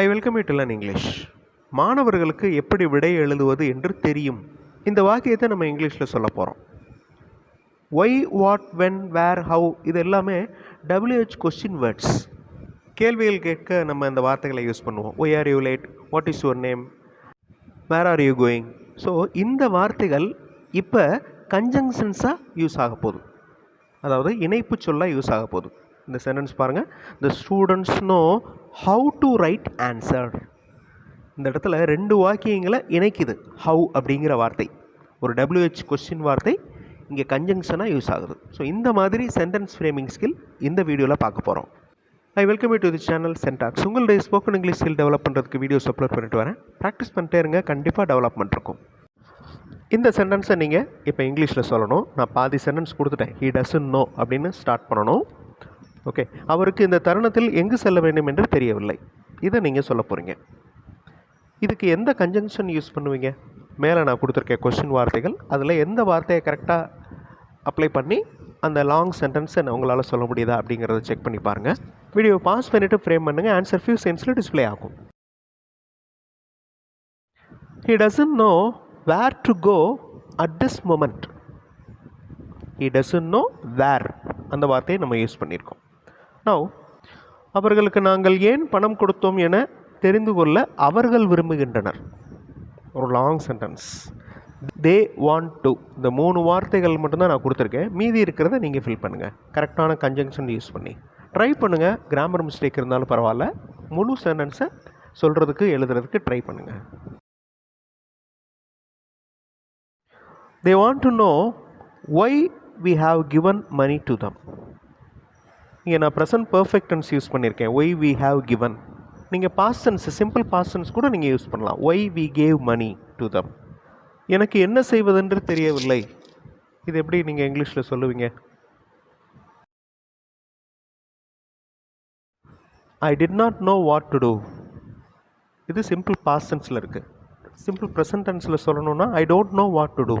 I welcome you to learn English. மாணவர்களுக்கு எப்படி விடை எழுதுவது என்று தெரியும். இந்த வாக்கியத்தை நம்ம இங்கிலீஷில் சொல்ல போகிறோம் why what when where how இது எல்லாமே டபிள்யூஹெச் கொஸ்டின் வேர்ட்ஸ் கேள்விகள் கேட்க நம்ம இந்த வார்த்தைகளை யூஸ் பண்ணுவோம். Why are you late what is your name where are you going so இந்த வார்த்தைகள் இப்போ கன்ஜங்ஷன்ஸாக யூஸ் ஆக போகுது. அதாவது இணைப்பு சொல்லாக யூஸ் ஆக போகுது. இந்த சென்டென்ஸ் பாருங்கள் the students know how to write answer இந்த இடத்துல ரெண்டு வாக்கியங்களை இணைக்குது. ஹவு அப்படிங்கிற வார்த்தை. ஒரு டபிள்யூஹெச் கொஸ்டின் வார்த்தை இங்கே கன்ஜங்ஷனாக யூஸ் ஆகுது. ஸோ இந்த மாதிரி சென்டென்ஸ் ஃப்ரேமிங் ஸ்கில் இந்த வீடியோவில் பார்க்க போகிறோம் I welcome you to the channel சென்டாக்ஸ் உங்களுடைய ஸ்போக்கன் இங்கிலீஷ் ஸ்கில் டெவலப் பண்ணுறதுக்கு வீடியோஸ் அப்லோட் பண்ணிட்டு வரேன். ப்ராக்டிஸ் பண்ணிட்டே இருங்க கண்டிப்பாக டெவலப்மெண்ட் இருக்கும். இந்த சென்டென்ஸை நீங்கள் இப்போ இங்கிலீஷில் சொல்லணும். நான் பாதி சென்டென்ஸ் கொடுத்துட்டேன். ஹீ டசன் நோ அப்படின்னு ஸ்டார்ட் பண்ணணும். ஓகே. அவருக்கு இந்த தருணத்தில் எங்கு செல்ல வேண்டும் என்று தெரியவில்லை. இதை நீங்கள் சொல்ல போகிறீங்க இதுக்கு எந்த கன்ஜங்ஷன் யூஸ் பண்ணுவீங்க? மேலே நான் கொடுத்துருக்கேன் கொஸ்டின் வார்த்தைகள் அதில் எந்த வார்த்தையை கரெக்டாக அப்ளை பண்ணி அந்த லாங் சென்டென்ஸை உங்களால் சொல்ல முடியுதா அப்படிங்கிறத செக் பண்ணி பாருங்கள் வீடியோ பாஸ் பண்ணிவிட்டு ஃப்ரேம் பண்ணுங்கள் ஆன்சர் ஃபியூ சென்ஸில் டிஸ்ப்ளே ஆகும். He doesn't know where to go at this moment he doesn't know where அந்த வார்த்தையை நம்ம யூஸ் பண்ணியிருக்கோம். நவ் அவர்களுக்கு நாங்கள் ஏன் பணம் கொடுத்தோம் என தெரிந்து கொள்ள அவர்கள் விரும்புகின்றனர். ஒரு long sentence they want to இந்த மூணு வார்த்தைகள் மட்டும்தான் நான் கொடுத்துருக்கேன். மீதி இருக்கிறத நீங்கள் ஃபில் பண்ணுங்கள் கரெக்டான கன்ஜங்ஷன் யூஸ் பண்ணி. ட்ரை பண்ணுங்கள் கிராமர் மிஸ்டேக் இருந்தாலும் பரவாயில்ல. முழு சென்டென்ஸை சொல்கிறதுக்கு எழுதுறதுக்கு ட்ரை பண்ணுங்கள் they want to know why we have given money to them இங்கே நான் ப்ரெசன்ட் பர்ஃபெக்ட் டென்ஸ் யூஸ் பண்ணியிருக்கேன் ஒய் வி ஹாவ் கிவன் நீங்கள் past tense simple past tense கூட நீங்கள் யூஸ் பண்ணலாம். Why we gave money to them எனக்கு என்ன செய்வதென்று தெரியவில்லை. இது எப்படி நீங்கள் இங்கிலீஷில் சொல்லுவீங்க? I did not know what to do இது சிம்பிள் பாஸ்ட் டென்ஸில் இருக்குது சிம்பிள் ப்ரெசன்ட் டென்ஸில் சொல்லணுன்னா I don't know what to do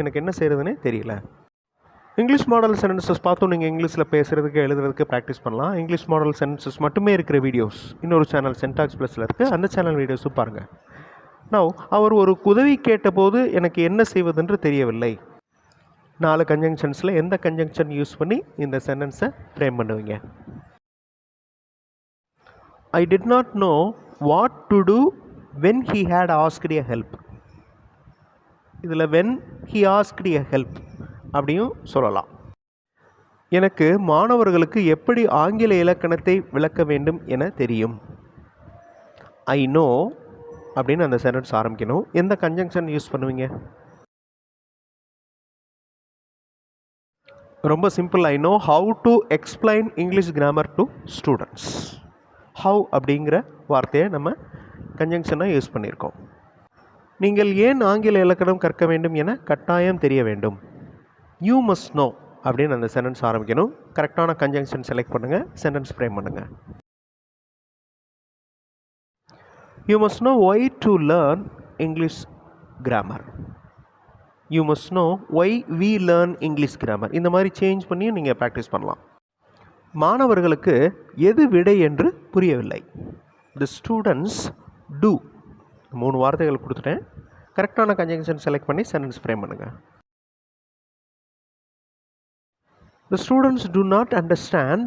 எனக்கு என்ன செய்கிறதுனே தெரியல. இங்கிலீஷ் மாடல் சென்டென்சஸ் பார்த்தும் நீங்கள் இங்கிலீஷில் பேசுகிறதுக்கு எழுதுறதுக்கு ப்ராக்டிஸ் பண்ணலாம். இங்கிலீஷ் மாடல் சென்டென்சஸ் மட்டுமே இருக்கிற வீடியோஸ் இன்னொரு சேனல் சென்டாக்ஸ் ப்ளஸில் இருக்குது அந்த சேனல் வீடியோஸும் பாருங்கள் நவ் அவர் ஒரு உதவி கேட்டபோது எனக்கு என்ன செய்வதென்று தெரியவில்லை. நாலு கன்ஜங்ஷன்ஸில் எந்த கன்ஜங்ஷன் யூஸ் பண்ணி இந்த சென்டென்ஸை ஃப்ரேம் பண்ணுவீங்க? I did not know what to do when he had asked a help இதில் வென் ஹீ ஆஸ்க்டி ஹெல்ப் அப்படியும் சொல்லலாம். எனக்கு மாணவர்களுக்கு எப்படி ஆங்கில இலக்கணத்தை விளக்க வேண்டும் என தெரியும்? ஐ நோ அப்படின்னு அந்த சென்டென்ஸ் ஆரம்பிக்கணும். எந்த கன்ஜங்ஷன் யூஸ் பண்ணுவீங்க? ரொம்ப simple I know how to explain English grammar to students how அப்படிங்கிற வார்த்தையை நம்ம கன்ஜங்ஷனாக யூஸ் பண்ணியிருக்கோம். நீங்கள் ஏன் ஆங்கில இலக்கணம் கற்க வேண்டும் என கட்டாயம் தெரிய வேண்டும்? யூ மஸ்ட் நோ அப்படின்னு அந்த சென்டென்ஸ் ஆரம்பிக்கணும். கரெக்டான கன்ஜங்ஷன் செலக்ட் பண்ணுங்கள் சென்டென்ஸ் ஃப்ரேம் பண்ணுங்கள் you must know why to learn English grammar you must know why we learn English grammar இந்த மாதிரி சேஞ்ச் பண்ணியும் நீங்கள் ப்ராக்டிஸ் பண்ணலாம். மாணவர்களுக்கு எது விடை என்று புரியவில்லை. தி ஸ்டூடெண்ட்ஸ் டூ மூணு வார்த்தைகள் கொடுத்துட்டேன். கரெக்டான கன்ஜங்ஷன் செலக்ட் பண்ணி சென்டென்ஸ் ஃப்ரேம் பண்ணுங்கள் The students do not understand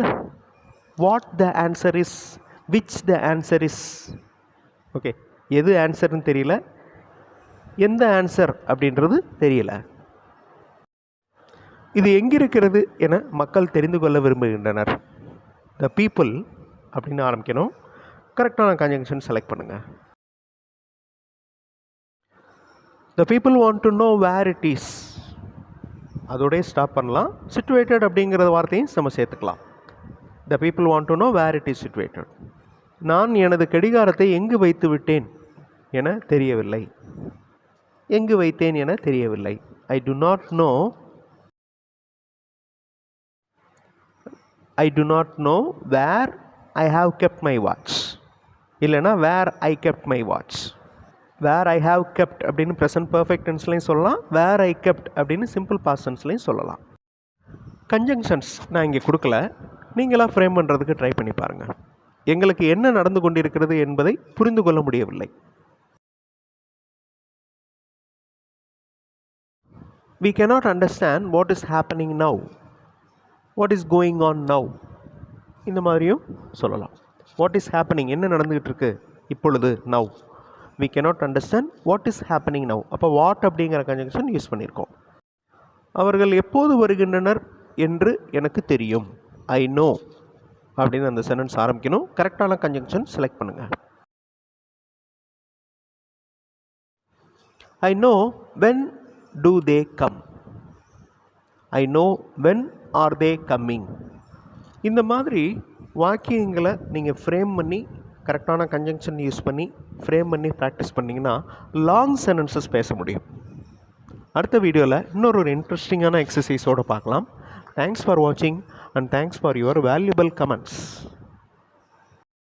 what the answer is, which the answer is. Okay எது ஆன்சர்னு தெரியல. எந்த ஆன்சர் அப்படின்றது தெரியல. இது எங்கிருக்கிறது என மக்கள் தெரிந்து கொள்ள விரும்புகின்றனர். த பீப்புள் அப்படின்னு ஆரம்பிக்கணும். கரெக்டான கன்ஜங்ஷன் செலக்ட் பண்ணுங்கள் the people want to know where it is அதோடய ஸ்டாப் பண்ணலாம். சுச்சுவேட்டட் அப்படிங்கிற வார்த்தையும் நம்ம சேர்த்துக்கலாம். The people want to know where it is situated நான் எனது கடிகாரத்தை எங்கு வைத்து விட்டேன் என தெரியவில்லை. எங்கு வைத்தேன் என தெரியவில்லை. I do not know I do not know where I have kept my watch இல்லைனா where I kept my watch where I have kept அப்படின்னு ப்ரெசன்ட் பர்ஃபெக்ட் டென்ஸ்லையும் சொல்லலாம். வேர் ஐ கெப்ட் அப்படின்னு சிம்பிள் பாஸ்ட் டென்ஸ்லையும் சொல்லலாம். கன்ஜங்ஷன்ஸ் நான் இங்கே கொடுக்கல. நீங்களாக ஃப்ரேம் பண்ணுறதுக்கு ட்ரை பண்ணி பாருங்கள் எங்களுக்கு என்ன நடந்து கொண்டிருக்கிறது என்பதை புரிந்து கொள்ள முடியவில்லை. We cannot understand what is happening now what is going on now இந்த மாதிரியும் சொல்லலாம். வாட் இஸ் ஹேப்பனிங் என்ன நடந்துகிட்டு இருக்கு? இப்பொழுது now we cannot understand what is happening now அப்போ வாட் அப்படிங்கிற கன்ஜங்ஷன் யூஸ் பண்ணியிருக்கோம் அவர்கள் எப்போது வருகின்றனர் என்று எனக்கு தெரியும். ஐ நோ அப்படின்னு அந்த சென்டென்ஸ் ஆரம்பிக்கணும். கரெக்டான கன்ஜங்ஷன் செலக்ட் பண்ணுங்கள் I know when do they come I know when are they coming இந்த மாதிரி வாக்கியங்களை நீங்கள் ஃப்ரேம் பண்ணி கரெக்டான கன்ஜங்ஷன் யூஸ் பண்ணி ஃப்ரேம் பண்ணி ப்ராக்டிஸ் பண்ணிங்கன்னா லாங் சென்டென்சஸ் பேச முடியும். அடுத்த வீடியோவில் இன்னொரு ஒரு இன்ட்ரெஸ்டிங்கான எக்ஸசைஸோடு பார்க்கலாம். தேங்க்ஸ் ஃபார் வாட்சிங் and thanks for your valuable comments